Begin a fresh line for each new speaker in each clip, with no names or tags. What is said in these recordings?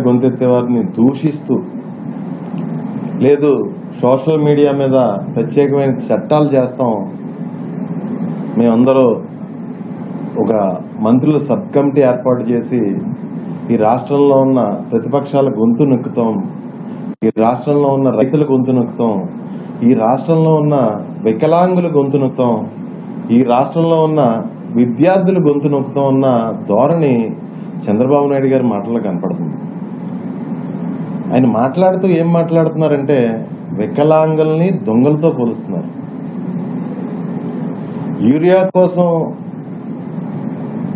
గొంతెత్తే వారిని దూషిస్తూ లేదు social media మీద ప్రత్యేకమైన చట్టాలు చేస్తాం. మేమందరూ ఒక మంత్రుల సబ్ కమిటీ ఏర్పాటు చేసి ఈ రాష్ట్రంలో ఉన్న ప్రతిపక్షాల గొంతు నొక్కుతాం. ఈ రాష్ట్రంలో ఉన్న రైతుల గొంతు నొక్కుతాం. ఈ రాష్ట్రంలో ఉన్న వికలాంగుల గొంతు నొక్కుతాం. ఈ రాష్ట్రంలో ఉన్న విద్యార్థుల గొంతు నొక్కుతాం ఉన్న ధోరణి చంద్రబాబు నాయుడు గారి మాటల్లో కనపడుతుంది. ఆయన మాట్లాడుతూ ఏం మాట్లాడుతున్నారంటే వికలాంగుల్ని దొంగలతో పోలుస్తున్నారు. యూరియా కోసం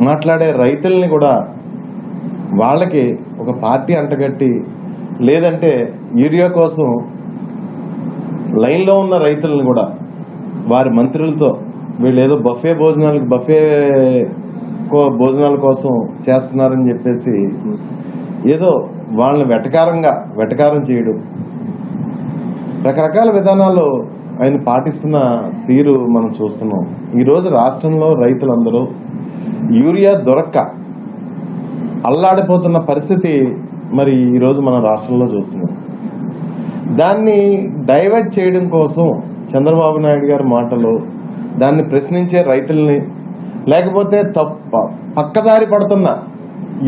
మాట్లాడే రైతుల్ని కూడా వాళ్ళకి ఒక పార్టీ అంటగట్టి లేదంటే యూరియా కోసం లైన్లో ఉన్న రైతులను కూడా వారి మంత్రులతో వీళ్ళు ఏదో బఫే భోజనాలకు బఫే కో- భోజనాల కోసం చేస్తున్నారని చెప్పేసి ఏదో వాళ్ళని వెటకారంగా వెటకారం చేయడం. రకరకాల విధానాలు ఆయన పాటిస్తున్న తీరు మనం చూస్తున్నాం. ఈరోజు రాష్ట్రంలో రైతులందరూ యూరియా దొరక్క అల్లాడిపోతున్న పరిస్థితి మరి ఈరోజు మన రాష్ట్రంలో చూస్తున్నాం. దాన్ని డైవర్ట్ చేయడం కోసం చంద్రబాబు నాయుడు గారి మాటలు దాన్ని ప్రశ్నించే రైతుల్ని లేకపోతే తప్ప పక్కదారి పడుతున్న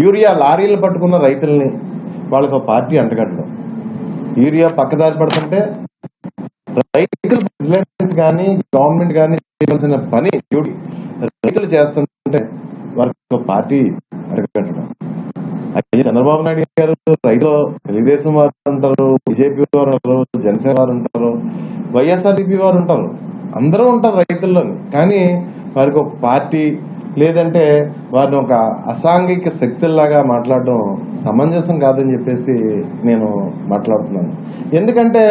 యూరియా లారీలు పట్టుకున్న రైతుల్ని వాళ్ళకి ఒక పార్టీ అంటగట్టడం. యూరియా పక్కదారి పడుతుంటే రైతులు విజిలెన్స్ కానీ గవర్నమెంట్ కానీ చేయవలసిన పని డ్యూటీ రైతులు చేస్తుంటే వారికి ఒక పార్టీ అడగట్టడం అయితే చంద్రబాబు నాయుడు గారు రైతులు తెలుగుదేశం వారు ఉంటారు బీజేపీ వారు ఉంటారు జనసేన వారు ఉంటారు వైఎస్ఆర్సీపీ వారు ఉంటారు. అందరూ ఉంటారు రైతుల్లోని. కానీ వారికి ఒక పార్టీ లేదంటే వారిని ఒక అసాంఘిక శక్తుల్లాగా మాట్లాడడం సమంజసం కాదని చెప్పేసి నేను మాట్లాడుతున్నాను. ఎందుకంటే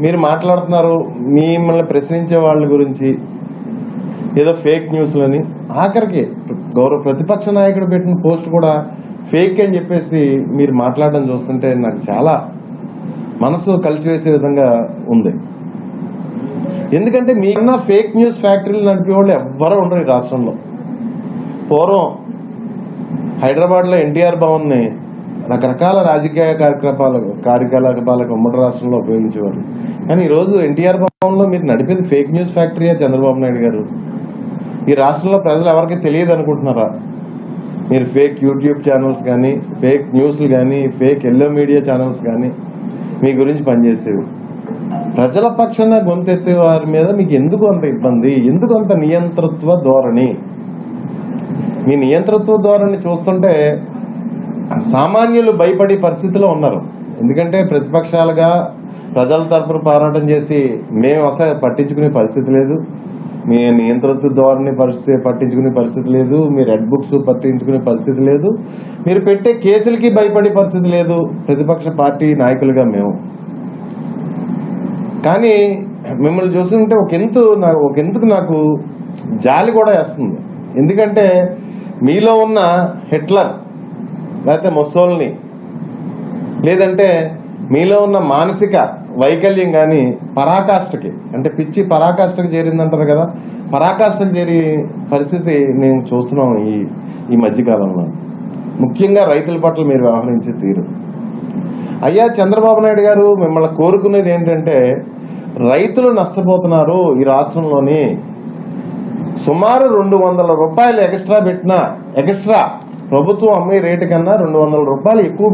మీరు మాట్లాడుతున్నారు మిమ్మల్ని ప్రశ్నించే వాళ్ళ గురించి ఏదో ఫేక్ న్యూస్లని ఆఖరికి గౌరవ ప్రతిపక్ష నాయకుడు పెట్టిన పోస్ట్ కూడా ఫేక్ అని చెప్పేసి మీరు మాట్లాడడం చూస్తుంటే నాకు చాలా మనసు కలిసివేసే విధంగా ఉంది. ఎందుకంటే మీకన్నా ఫేక్ న్యూస్ ఫ్యాక్టరీలు నడిపే వాళ్ళు ఎవ్వరూ ఉండరు ఈ రాష్ట్రంలో. పూర్వం హైదరాబాద్లో ఎన్టీఆర్ భవన్ని రకరకాల రాజకీయ కార్యకలాపాలకు కార్యకలాపాలకు ఉమ్మడి రాష్ట్రంలో ఉపయోగించేవారు కానీ ఈరోజు ఎన్టీఆర్ భవన్లో మీరు నడిపేది ఫేక్ న్యూస్ ఫ్యాక్టరీయా చంద్రబాబు నాయుడు గారు? ఈ రాష్ట్రంలో ప్రజలు ఎవరికి తెలియదు అనుకుంటున్నారా? మీరు ఫేక్ యూట్యూబ్ ఛానల్స్ కానీ ఫేక్ న్యూస్లు కానీ ఫేక్ ఎల్లో మీడియా ఛానల్స్ కానీ మీ గురించి పనిచేసేవి. ప్రజల పక్షాన గొంతెత్తే వారి మీద మీకు ఎందుకు అంత ఇబ్బంది? ఎందుకు అంత నియంతృత్వ ధోరణి? మీ నియంతృత్వ ధోరణి చూస్తుంటే సామాన్యులు భయపడే పరిస్థితిలో ఉన్నారు. ఎందుకంటే ప్రతిపక్షాలుగా ప్రజల తరపున పోరాటం చేసి మేము అసలు పట్టించుకునే పరిస్థితి లేదు. మీ నియంత్రిత ధోరణి పరిస్థితి పట్టించుకునే పరిస్థితి లేదు. మీ రెడ్ బుక్స్ పట్టించుకునే పరిస్థితి లేదు. మీరు పెట్టే కేసులకి భయపడే పరిస్థితి లేదు. ప్రతిపక్ష పార్టీ నాయకులుగా మేము. కానీ మిమ్మల్ని చూస్తుంటే ఒక ఎంతు నాకు ఒక ఎందుకు నాకు జాలి కూడా వేస్తుంది. ఎందుకంటే మీలో ఉన్న హిట్లర్ లేకపోతే ముసోల్ని లేదంటే మీలో ఉన్న మానసిక వైకల్యం కానీ పరాకాష్ఠకి అంటే పిచ్చి పరాకాష్ఠకి చేరిందంటారు కదా పరాకాష్ఠకి చేరి పరిస్థితి నేను చూస్తున్నాం ఈ ఈ మధ్యకాలంలో. ముఖ్యంగా రైతుల పట్ల మీరు వ్యవహరించే తీరు. అయ్యా చంద్రబాబు నాయుడు గారు మిమ్మల్ని కోరుకునేది ఏంటంటే రైతులు నష్టపోతున్నారు ఈ రాష్ట్రంలోని సుమారు రెండు వందల రూపాయలు ఎక్స్ట్రా పెట్టినా ఎక్స్ట్రా ప్రభుత్వం అమ్మే రేటు కన్నా రెండు వందల రూపాయలు ఎక్కువ